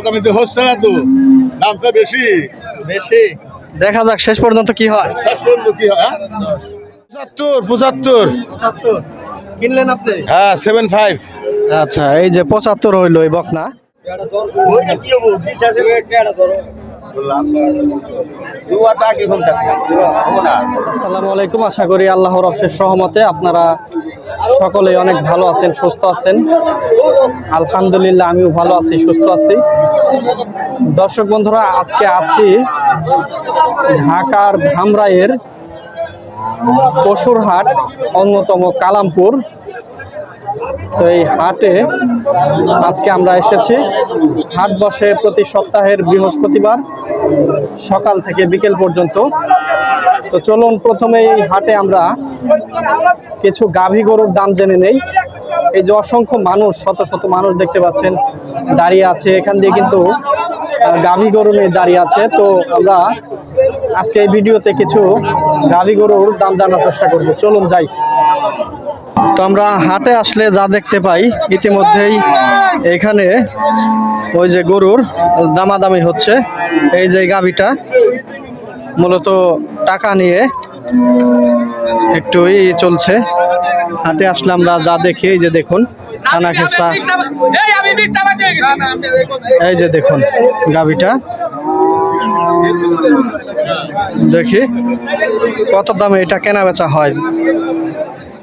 দামিতে হচ্ছে না তো? দামটা বেশি। বেশি। দেখা যাক শেষ পর্যন্ত কি হয়। শেষ পর্যন্ত কি হয়? পঁচাত্তর পঁচাত্তর। পঁচাত্তর। কিনলেন আপনি? হ্যাঁ সেভেন ফাইভ আচ্ছা এই যে পঁচাত্তর হইল এই বকনা। আসসালামু আলাইকুম। আশা করি আল্লাহর অশেষ সহমতে আপনারা সকলে অনেক ভালো আছেন, সুস্থ আছেন। আলহামদুলিল্লাহ, আমিও ভালো আছি, সুস্থ আছি। দর্শক বন্ধুরা, আজকে আছি ঢাকার ধামরাইয়ের পশুরহাট, অন্যতম কালামপুর। তো এই হাটে আজকে আমরা এসেছি। হাট বসে প্রতি সপ্তাহের বৃহস্পতিবার সকাল থেকে বিকেল পর্যন্ত। তো চলুন প্রথমে এই হাটে আমরা কিছু গাভী গরুর দাম জেনে নেই। এই যে অসংখ্য মানুষ, শত শত মানুষ দেখতে পাচ্ছেন, দাঁড়িয়ে আছে। এখান দিয়ে কিন্তু গাভী গরু নিয়ে দাঁড়িয়ে আছে। তো আমরা আজকে এই ভিডিওতে কিছু গাভী গরুর দাম জানার চেষ্টা করব। চলুন যাই। তো আমরা হাটে আসলে যা দেখতে পাই ইতিমধ্যেই এখানে ওই যে গরুর দামাদামি হচ্ছে। এই যে গাভিটা মূলত টাকা নিয়ে একটু ই চলছে। হাতে আসলে আমরা যা দেখি এই যে দেখুন খানা খেসা এই যে দেখুন গাভিটা। দেখি কত দামে এটা কেনা বেচা হয়।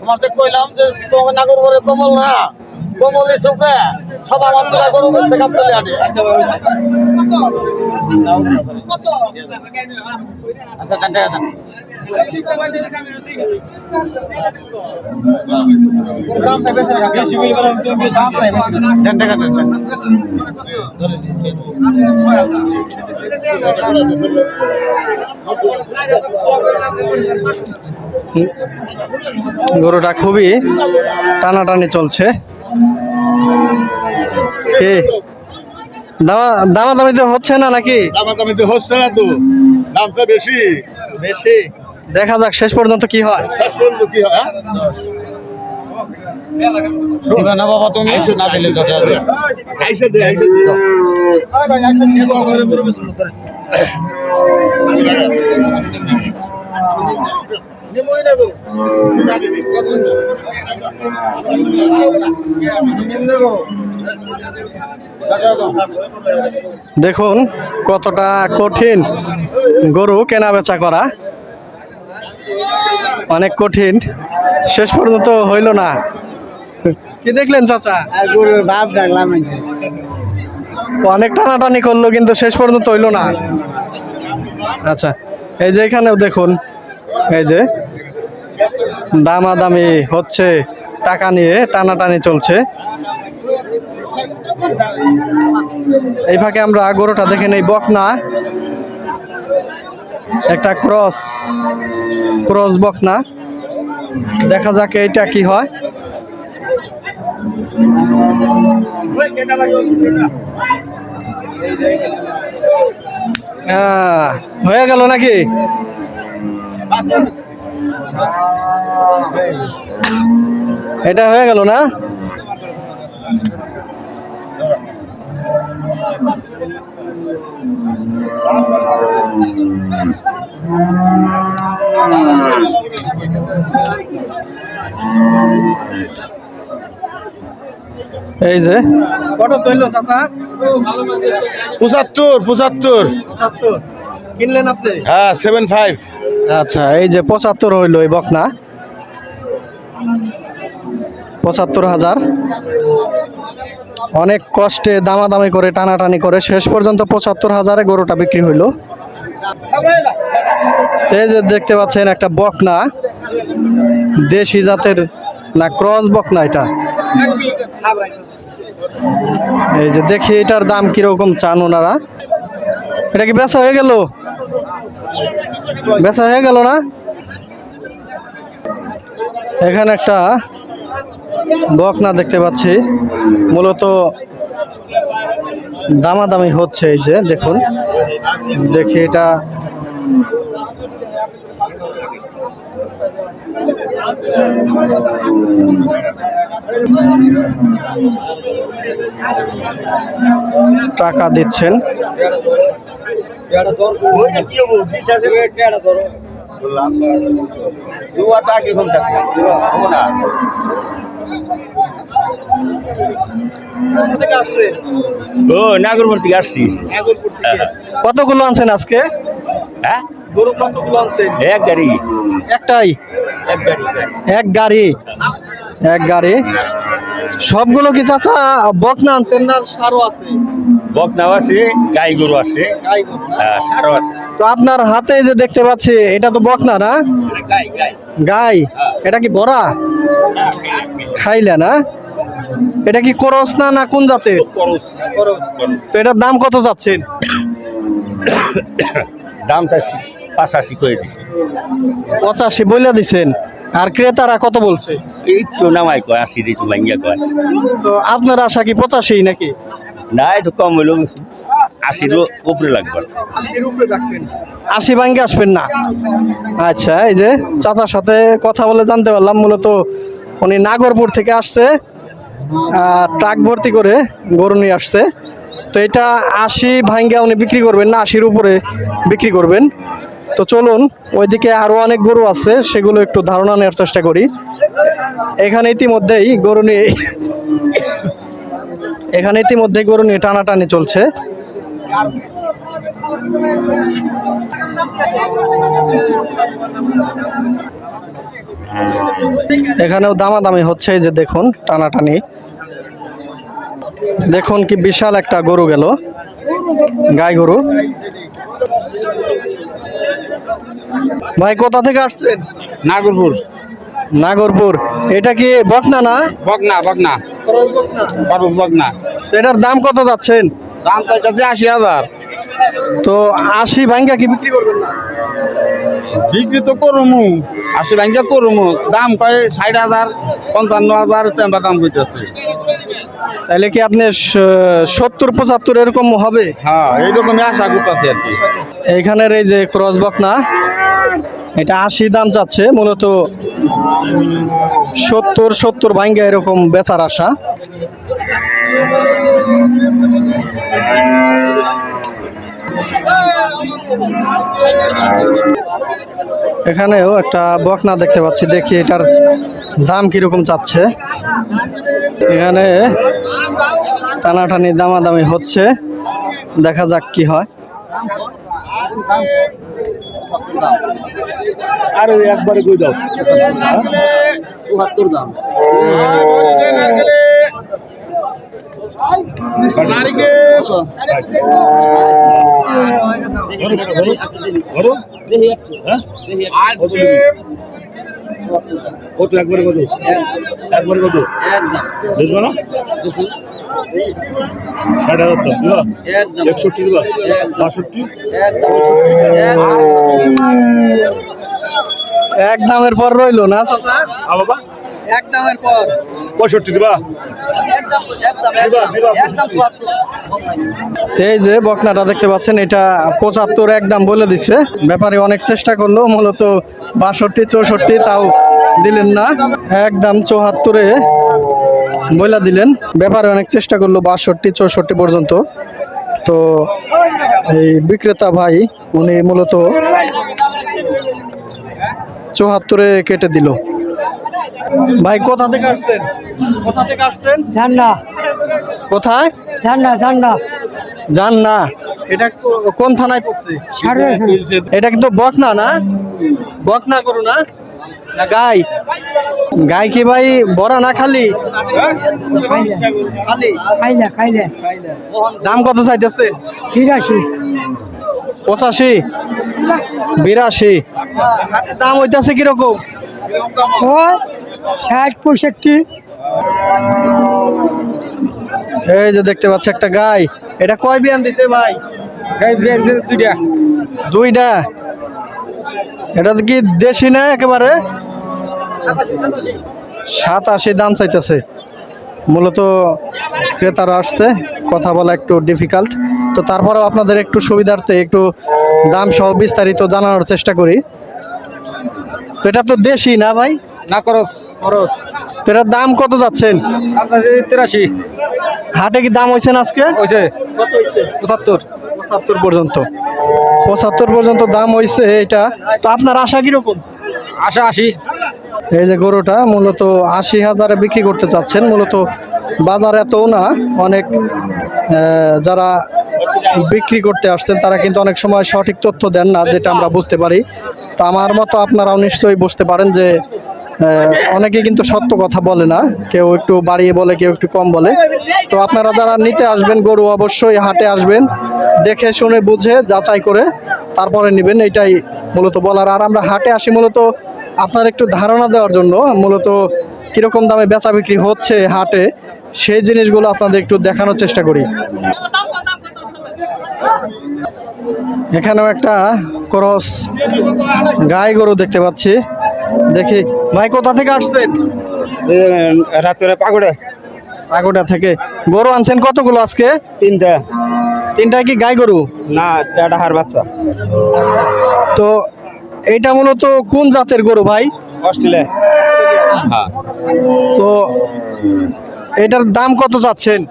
আমার তো কইলাম যে তোমাকে নাগর করে কমল না। কমল হিসেবে সব আমার তোরা গরু বেচছে কাপতলি আগে আচ্ছা দেন টাকা দেন দেন টাকা দেন দেন। গরুটা খুবই টানাটানি চলছে। কি দামা দামাদামি তো হচ্ছে না নাকি দামাদামিতে হচ্ছে না তো দামটা বেশি বেশি দেখা যাক শেষ পর্যন্ত কি হয় শেষ পর্যন্ত কি হয় হ্যাঁ? দিবে না বাবা তুমি না দিলে তো টাকা দিও। আইসা দে আইসা দে দেখুন কতটা কঠিন গরু কেনা বেচা করা। অনেক কঠিন। শেষ পর্যন্ত হইল না। কি দেখলেন চাচা? গরুর ভাব দেখলাম অনেক টানাটানি করল কিন্তু শেষ পর্যন্ত হইল না। আচ্ছা। এই যে এখানেও দেখুন, এই যে দামাদামি হচ্ছে, টাকা নিয়ে টানাটানি চলছে। এই ফাঁকে আমরা গরুটা দেখে নেই, বকনা। একটা ক্রস ক্রস বকনা। দেখা যাক এইটা কি হয়। হয়ে গেল নাকি? এটা হয়ে গেল না? এই যে। কত তৈল চাচা? পঁচাত্তর পঁচাত্তর। পঁচাত্তর। কিনলেন আপনি? হ্যাঁ সেভেন ফাইভ আচ্ছা এই যে পঁচাত্তর হইল এই বকনা। পঁচাত্তর হাজার। অনেক কষ্টে দামাদামি করে টানাটানি করে শেষ পর্যন্ত পঁচাত্তর হাজারে গরুটা বিক্রি হইল। এই যে দেখতে পাচ্ছেন একটা বকনা। দেশি জাতের না ক্রস বকনা এটা। এই যে দেখি এটার দাম কীরকম চান ওনারা। এটা কি বেচা হয়ে গেল? বেচা হয়ে গেল না? এখানে একটা বকনা দেখতে পাচ্ছি। মূলত দামাদামি হচ্ছে এই যে, দেখুন। দেখি এটা টাকা দিচ্ছেন। ও নাগরপুর থেকে আসছি। কতগুলো আনছেন আজকে? হ্যাঁ? গরু কতগুলো আনছেন? এক গাড়ি। একটাই? এক গাড়ি। এক গাড়ি। সবগুলো কি চাচা বকনা আনছেন না সারও আছে? বকনাও আছে গাই গরু আছে। হ্যাঁ, সারও আছে। তো আপনার হাতে যে দেখতে পাচ্ছি এটা তো বকনা না? গাই গাই। এটা কি বড়া? খাইলে না? এটা কি করস না না কোন জাতের? তো এটার দাম কত যাচ্ছেন? দামটা পাশাশি করে দিছি। পঁচাশি বলে দিছেন। আর ক্রেতারা কত বলছে? এই তো নামাই কয় আশি একটু ভাঙ্গিয়া কয়। তো আপনার আশা কি পঁচাশি নাকি? না একটু কম হইলেও আশির উপরে লাগবে। আশি ভাঙ্গে আসবেন না? আচ্ছা এই যে চাচার সাথে কথা বলে জানতে পারলাম মূলত উনি নাগরপুর থেকে আসছে ট্রাক ভর্তি করে গরু নিয়ে আসছে। তো এটা আশি ভাঙ্গা উনি বিক্রি করবেন না? আশির উপরে বিক্রি করবেন। তো চলুন, ওইদিকে আরও অনেক গরু আছে, সেগুলো একটু ধারণা নেওয়ার চেষ্টা করি। এখানে ইতিমধ্যেই গরু নিয়ে এখানে ইতিমধ্যেই গরু নিয়ে টানাটানি চলছে। এখানেও দামাদামি হচ্ছে যে দেখুন, টানাটানি। দেখুন কি বিশাল একটা গরু গেল। গাই গরু। ভাই কোথা থেকে আসছেন? নাগরপুর। নাগরপুর। এটা কি বকনা না? বকনা বকনা। খরচ বকনা। তো এটার দাম কত যাচ্ছেন? দাম চাইতেছে আশি হাজার। তো আশি ভাঙ্গা কি বিক্রি করবেন না? বিক্রি তো করমু। আশি ব্যাংকে করমু। দাম কয় ষাট হাজার পঞ্চান্ন হাজার দাম কইতেছে। তাহলে কি আপনি সত্তর পঁচাত্তর এরকম হবে? হ্যাঁ এইরকমই আশা করতেছি আর কি। এইখানের এই যে ক্রস বকনা এটা আশি দাম চাচ্ছে মূলত সত্তর সত্তর ভাঙ্গা এরকম বেচার আশা। এখানেও একটা বকনা দেখতে পাচ্ছি, দেখি এটার দাম কীরকম চাচ্ছে। এখানে টানাটানি দামাদামি হচ্ছে, দেখা যাক কি হয়। আরে একবারে কই দাও। চুয়াত্তর দাম। হ্যাঁ কত একবারে কত? একবারে কত? বুঝব না। ষাট হাজার দাম দিবা? একষট্টি দিবা বাষট্টি এক দামের পর রইল না চাচা? বাবা? এক দামের পর। পঁয়ষট্টি দিবা? এই যে বকনাটা দেখতে পাচ্ছেন এটা পঁচাত্তর একদম বলে দিছে। ব্যাপারে অনেক চেষ্টা করল মূলত বাষট্টি চৌষট্টি তাও দিলেন না। একদম চৌহাত্তরে। বলে দিলেন। ব্যাপারে অনেক চেষ্টা করল বাষট্টি চৌষট্টি পর্যন্ত। তো এই বিক্রেতা ভাই উনি মূলত চৌহাত্তরে কেটে দিল। ভাই কোথা থেকে আসছেন? কোথা থেকে আসছেন? ঝান্ডা। কোথায়? ঝান্ডা ঝান্ডা। জান না এটা কোন থানায় পড়ছে? এটা কিন্তু বকনা না? বকনা করু না? গাই। গাই কি ভাই? বড়া না খালি? খালি। খাইলে খাইলে। দাম কত চাইতেছে? বিরাশি পঁচাশি? বিরাশি। দাম হইতাছে কীরকম? ও ষাট পঁয়ষট্টি। এই যে দেখতে পাচ্ছি একটা গাই। এটা কয় বিয়ান দিছে ভাই? দুইটা। দুইটা? এটা কি দেশি না একেবারে? সাতাশি দাম চাইতেছে। মূলত ক্রেতারা আসছে কথা বলা একটু ডিফিকাল্ট তো তারপরেও আপনাদের একটু সুবিধার্থে একটু দাম সহ বিস্তারিত জানানোর চেষ্টা করি। তো এটা তো দেশি না ভাই? না খরচ। খরচ। তো এটার দাম কত যাচ্ছেন? তিরাশি। হাটে কি দাম হয়েছেন আজকে? হয়েছে। কত হয়েছে? পঁচাত্তর। পঁচাত্তর পর্যন্ত। পঁচাত্তর পর্যন্ত দাম হয়েছে এটা। তো আপনার আশা কীরকম? আশা আশি। এই যে গরুটা মূলত আশি হাজারে বিক্রি করতে চাচ্ছেন মূলত বাজার এতও না অনেক যারা বিক্রি করতে আসছেন তারা কিন্তু অনেক সময় সঠিক তথ্য দেন না যেটা আমরা বুঝতে পারি। তো আমার মতো আপনারাও নিশ্চয়ই বুঝতে পারেন যে অনেকে কিন্তু সত্য কথা বলে না কেউ একটু বাড়িয়ে বলে কেউ একটু কম বলে। তো আপনারা যারা নিতে আসবেন গরু অবশ্যই হাটে আসবেন। দেখে শুনে বুঝে যাচাই করে তারপরে নেবেন এটাই মূলত বলার। আর আমরা হাটে আসি মূলত আপনার একটু ধারণা দেওয়ার জন্য মূলত কীরকম দামে বেচা বিক্রি হচ্ছে হাটে সেই জিনিসগুলো আপনাদের একটু দেখানোর চেষ্টা করি। এখানেও একটা ক্রস গাই গরু দেখতে পাচ্ছি। দেখি ভাই কোথা থেকে আসছেন? রাত্রে পাগড়ে। আগোটা থেকে। গরু আনছেন কতগুলো আজকে? তিনটা। তিনটা কি গাই গরু? না একটা হার বাচ্চা। তো এইটা মূলত কোন জাতের গরু ভাই? অস্ট্রেলিয়া। হ্যাঁ। তো এটার দাম কত চাচ্ছেন?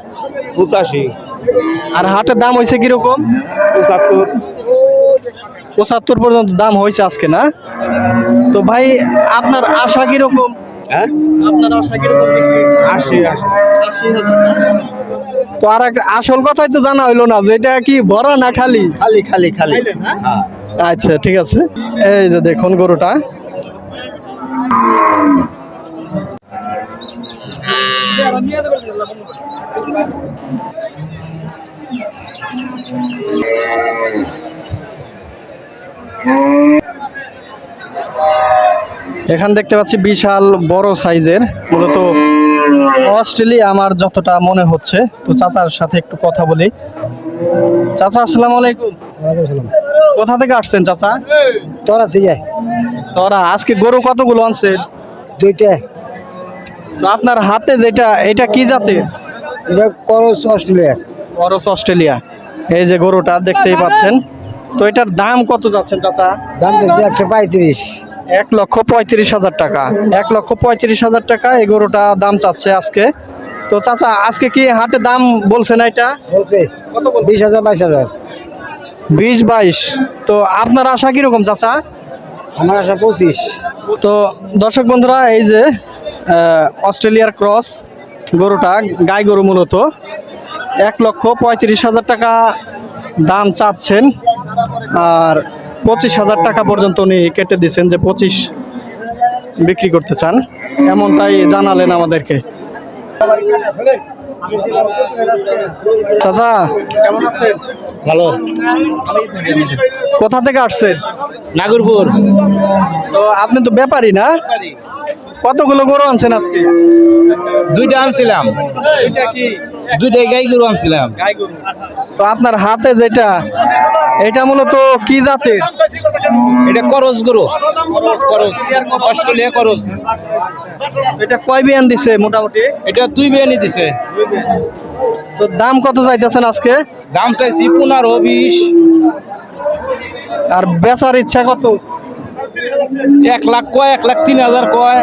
পঁচাশি। আর হাটের দাম হয়েছে কীরকম? পঁচাত্তর। পঁচাত্তর পর্যন্ত দাম হয়েছে আজকে না? তো ভাই আপনার আশা কীরকম? হ্যাঁ? আপনার আশা কীরকম আশি আশি। আশি হাজার? তো আর একটা আসল কথাই তো জানা হইল না যে এটা কি ভরা না খালি? খালি খালি খালি। হ্যাঁ। আচ্ছা ঠিক আছে। এই যে দেখুন গরুটা। এখান দেখতে পাচ্ছি বিশাল বড় সাইজের মূলত অস্ট্রেলিয়া আমার যতটা মনে হচ্ছে তো চাচার সাথে একটু কথা বলি। চাচা আসসালামু আলাইকুম। কোথা থেকে আসছেন চাচা? তোরা থেকে তোরা আজকে গরু কতগুলো আনছেন? দুইটা। তো আপনার হাতে যেটা এটা কি জাতের? এটা করস অস্ট্রেলিয়ার করস অস্ট্রেলিয়া। এই যে গরুটা দেখতেই পাচ্ছেন। তো এটার দাম কত যাচ্ছেন চাচা? দাম একশো পঁয়ত্রিশ। এক লক্ষ পঁয়ত্রিশ হাজার টাকা। এক লক্ষ পঁয়ত্রিশ হাজার টাকা এই গরুটা দাম চাচ্ছে আজকে। তো চাচা আজকে কি হাটে দাম বলছেন এটা? বলছে। কত বিশ হাজার বাইশ হাজার। বিশ বাইশ। তো আপনার আশা কীরকম চাচা? আমার আশা পঁচিশ। তো দর্শক বন্ধুরা এই যে অস্ট্রেলিয়ার ক্রস গরুটা গাই গরু মূলত এক লক্ষ পঁয়ত্রিশ হাজার টাকা দাম চাচ্ছেন। আর পঁচিশ হাজার টাকা পর্যন্ত উনি কেটে দিচ্ছেন যে পঁচিশ বিক্রি করতে চান। এমনটাই জানালেন আমাদেরকে। চাচা কেমন আছেন? ভালো। কোথা থেকে আসছেন? নাগরপুর। তো আপনি তো ব্যাপারী না? কতগুলো গরু আনছেন আজকে? দুইটা আনছিলাম। দুইটা কি? দুইটাই গাই গরু আনছিলাম। তো আপনার হাতে যেটা এটা মূলত কি জাতের? এটা করস গরু। করস। অস্ট্রেলিয়া করস। এটা কয় বিয়ান দিছে মোটামুটি? এটা দুই বিয়ানি দিছে। তো দাম কত চাইতেছেন আজকে? দাম চাইছি পনেরো বিশ। আর বেচার ইচ্ছা কত? এক লাখ কয় এক লাখ তিন হাজার কয়।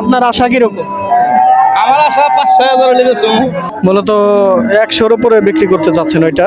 আপনার আশা কীরকম? আমার আশা পাঁচ ছয় হাজার মূলত একশোর উপরে বিক্রি করতে চাচ্ছেন ওইটা।